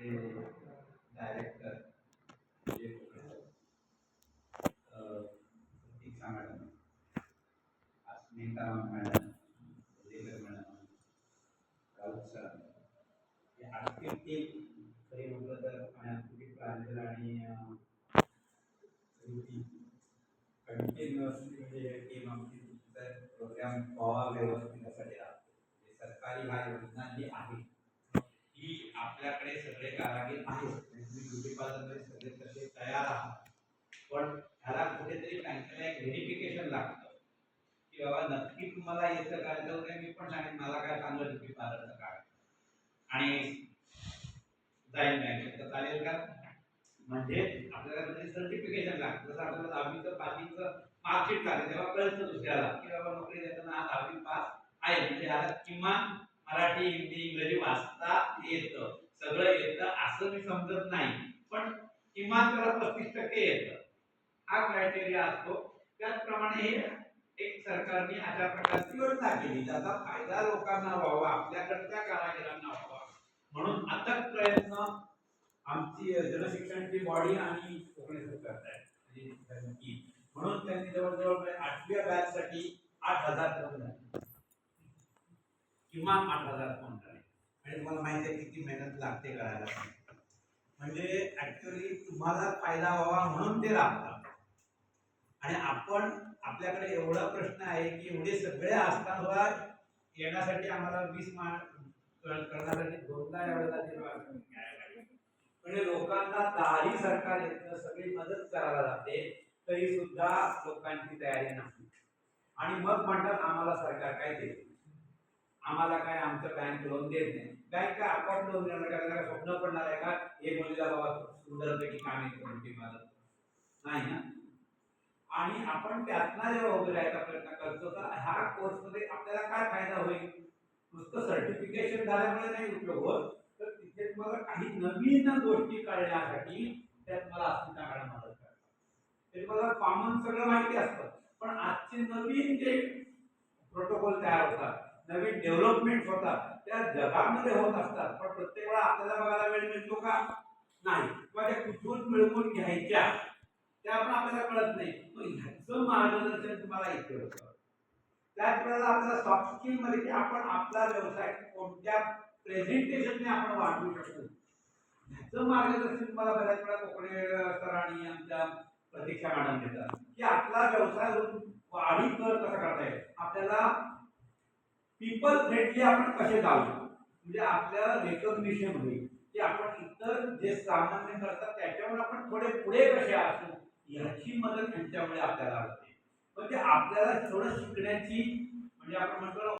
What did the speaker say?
चे डायरेक्टर विजय कोकणे अ, Pratiksha madam Asmita madam Ullekar madam Raut sir हे आर्थिक टीम खरी म्हटलं तर पाण्यापूर्वी प्रांजल आणि अ, रुची कंटिन्युअसली म्हणजे हे टीम आमची तुमचा प्रोग्राम व्हावा व्यवस्थितसाठी राहतो म्हणजे सरकारी ह्या योजना जी आहे ही आपल्याकडे सगळे कारागीर आहे. तुम्ही ब्युटी पार्लरमध्ये सगळे तसे तयार आहात. पण ह्याला कुठेतरी बँकेला एक व्हेरिफिकेशन लागतं. की बाबा नक्की तुम्हाला याचं काय जाऊ मी पण सांगेन मला काय चांगलं ब्युटी पार्लरचं काय. आणि जाईल बँकेत तर चालेल का? म्हणजे आपल्याला म्हणजे सर्टिफिकेशन लागतं. जसं आपल्याला दहावीचं पाचवीचं मार्कशीट लागतं. तेव्हा कळतं दुसऱ्याला की बाबा नोकरी देताना हा दहावी पास आहे. म्हणजे ह्याला किमान मराठी हिंदी इंग्रजी वाचता येतं. सगळं येतं असं मी समजत नाही. पण किमान त्याला पस्तीस टक्के येतं. हा क्रायटेरिया असतो. त्याचप्रमाणे हे एक सरकारने अशा प्रकारची योजना केली. त्याचा फायदा लोकांना व्हावा आपल्याकडच्या कारागिरांना व्हावा. म्हणून अथक प्रयत्न आमची जनशिक्षणची बॉडी आणि कोकणी सरकार करतायत म्हणजे म्हणून त्यांनी जवळजवळ म्हणजे आठव्या बॅच साठी आठ हजार करून झाले किमान आठ हजार फोन झाले आणि तुम्हाला माहिती आहे किती मेहनत लागते करायला. म्हणजे ऍक्च्युअली तुम्हाला फायदा व्हावा म्हणून ते राबतात. आणि आपण आपल्याकडे एवढा प्रश्न आहे की एवढे सगळे असताना येण्यासाठी आम्हाला वीस मार्क करण्यासाठी दोनदा एवढा निर्वाह म्हणजे लोकांना दारी सरकार येतं सगळी मदत करायला जाते तरी सुद्धा लोकांची तयारी नाही. आणि मग म्हणतात आम्हाला सरकार काय देते आम्हाला काय आमचं बँक लोन देत नाही. बँक काय अकाउंट लोन देणार का स्वप्न पडणार आहे का? एक मुलीला बाबा सुंदरपैकी काम येतो म्हणते मला. नाही ना? आणि आपण त्यातनं जेव्हा उभे राहायचा प्रयत्न करतो तर ह्या कोर्समध्ये आपल्याला काय फायदा होईल? नुसतं सर्टिफिकेशन झाल्यामुळे नाही उपयोग होत. तर तिथे तुम्हाला काही नवीन गोष्टी कळण्यासाठी त्यात मला अस्मिता मॅडम मदत करतात. ते तुम्हाला कॉमन सगळं माहिती असतं. पण आजचे नवीन जे प्रोटोकॉल तयार होतात नवीन डेव्हलपमेंट होतात. त्या जगामध्ये होत असतात. पण प्रत्येक वेळा आपल्याला बघायला वेळ मिळतो का? नाही. किंवा त्या कुठून मिळवून घ्यायच्या? त्या पण आपल्याला कळत नाही. मग ह्याचं मार्गदर्शन तुम्हाला इथे होतं. त्याच वेळेला आपल्याला सॉफ्ट स्किलमध्ये की आपण आपला व्यवसाय कोणत्या प्रेझेंटेशनने आपण वाढवू शकतो? ह्याचं मार्गदर्शन तुम्हाला बऱ्याच वेळा कोकणे सर आणि आमच्या प्रतीक्षा मॅडम देतात. की आपला व्यवसाय वाढी कर कसा करता येईल आपल्याला पीपल फ्रेंडली आपण कसे जाऊ म्हणजे आपल्याला रेकॉग्निशन होईल की आपण इतर जे सामान्य करतात त्याच्यावर आपण थोडे पुढे कसे असू याची मदत त्यांच्यामुळे आपल्याला होते. म्हणजे आपल्याला थोडं शिकण्याची म्हणजे आपण म्हणतो